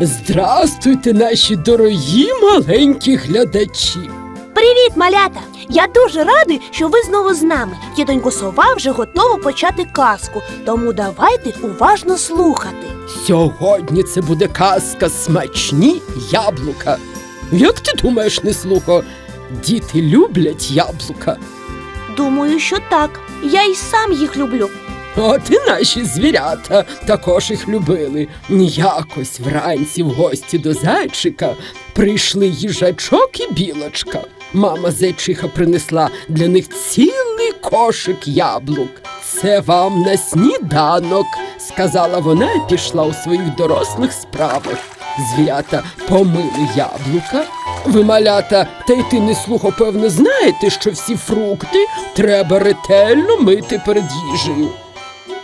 Здрастуйте, наші дорогі маленькі глядачі. Привіт, малята! Я дуже радий, що ви знову з нами. Тітонько сова вже готова почати казку, тому давайте уважно слухати. Сьогодні це буде казка смачні яблука. Як ти думаєш, неслухо, діти люблять яблука? Думаю, що так. Я й сам їх люблю. От і наші звірята також їх любили. Якось вранці в гості до зайчика прийшли їжачок і білочка. Мама зайчиха принесла для них цілий кошик яблук. Це вам на сніданок, сказала вона і пішла у своїх дорослих справах. Звірята помили яблука. Ви, малята, та й ти не слухо, певно, знаєте, що всі фрукти треба ретельно мити перед їжею.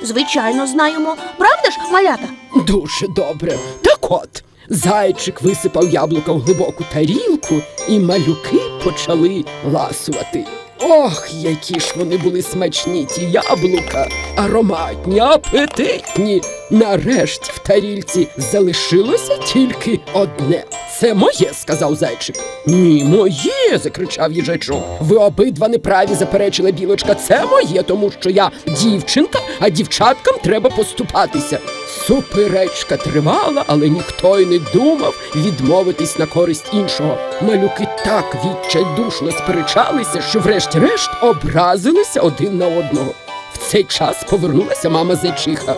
Звичайно, знаємо. Правда ж, малята? Дуже добре. Так от, зайчик висипав яблука в глибоку тарілку, і малюки почали ласувати. Ох, які ж вони були смачні, ті яблука, ароматні, апетитні. Нарешті в тарільці залишилося тільки одне. Це моє, сказав зайчик. Ні, моє. закричав їжачок. Ви обидва неправі заперечила білочка. Це моє, тому що я дівчинка, а дівчаткам треба поступатися. Суперечка тривала, але ніхто й не думав відмовитись на користь іншого. Малюки так відчайдушно сперечалися, що врешті-решт образилися один на одного. В цей час повернулася мама зайчиха.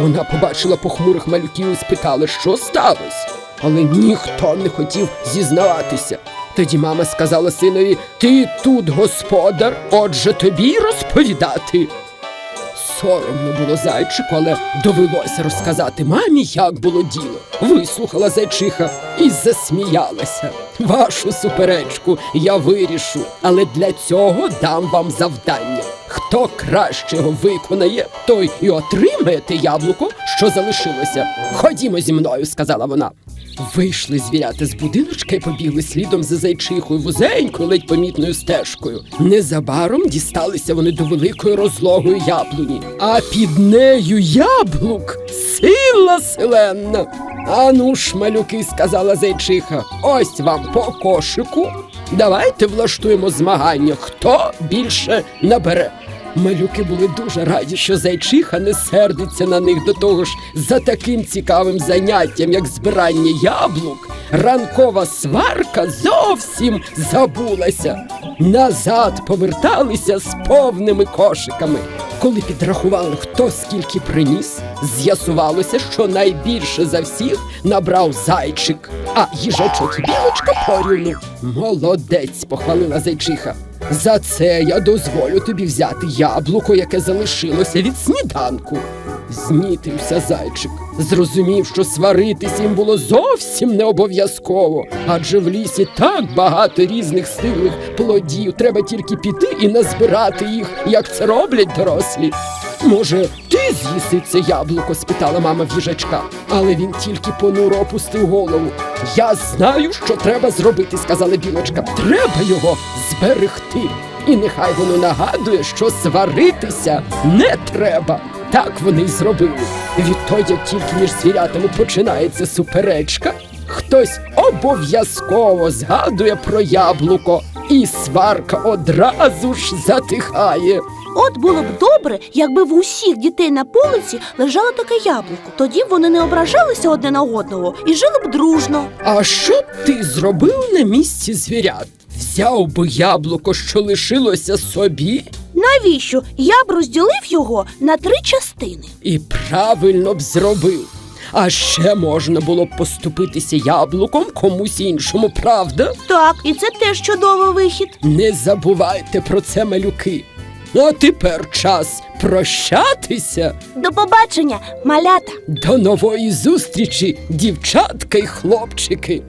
Вона побачила похмурих малюків і спитала, що сталося. Але ніхто не хотів зізнаватися. Тоді мама сказала синові: Ти тут господар, отже тобі розповідати. Соромно було зайчику, але довелося розказати мамі, як було діло. Вислухала зайчиха і засміялася. Вашу суперечку я вирішу, але для цього дам вам завдання. Хто краще його виконає, той і отримає те яблуко, що залишилося. Ходімо зі мною, сказала вона. Вийшли звірята з будиночка і побігли слідом за зайчихою вузенькою, ледь помітною стежкою. Незабаром дісталися вони до великої розлогої яблуні, а під нею яблук сила селенна. Ану ж, малюки, сказала зайчиха, ось вам по кошику. Давайте влаштуємо змагання, хто більше набере. Малюки були дуже раді, що зайчиха не сердиться на них до того ж за таким цікавим заняттям, як збирання яблук. Ранкова сварка зовсім забулася. Назад поверталися з повними кошиками. Коли підрахували, хто скільки приніс, з'ясувалося, що найбільше за всіх набрав зайчик, а їжачок білочка порівну. Молодець, похвалила зайчиха. За це я дозволю тобі взяти яблуко, яке залишилося від сніданку. Знітився зайчик, зрозумів, що сваритись їм було зовсім не обов'язково, адже в лісі так багато різних стиглих плодів. Треба тільки піти і назбирати їх, як це роблять дорослі. Може, з'їси це яблуко? спитала мама в але він тільки понуро опустив голову. Я знаю, що треба зробити, сказала білочка. Треба його зберегти. І нехай воно нагадує, що сваритися не треба. Так вони й зробили. Відтоді, тільки між звірятами починається суперечка, хтось обов'язково згадує про яблуко, і сварка одразу ж затихає. От було б добре, якби в усіх дітей на полиці лежало таке яблуко. Тоді б вони не ображалися одне на одного і жили б дружно. А що б ти зробив на місці звірят? Взяв би яблуко, що лишилося собі, Навіщо? Я б розділив його на три частини. і правильно б зробив. А ще можна було б поступитися яблуком комусь іншому, правда? Так, і це теж чудовий вихід. Не забувайте про це, малюки. А тепер час прощатися. До побачення, малята! До нової зустрічі, дівчатка й хлопчики.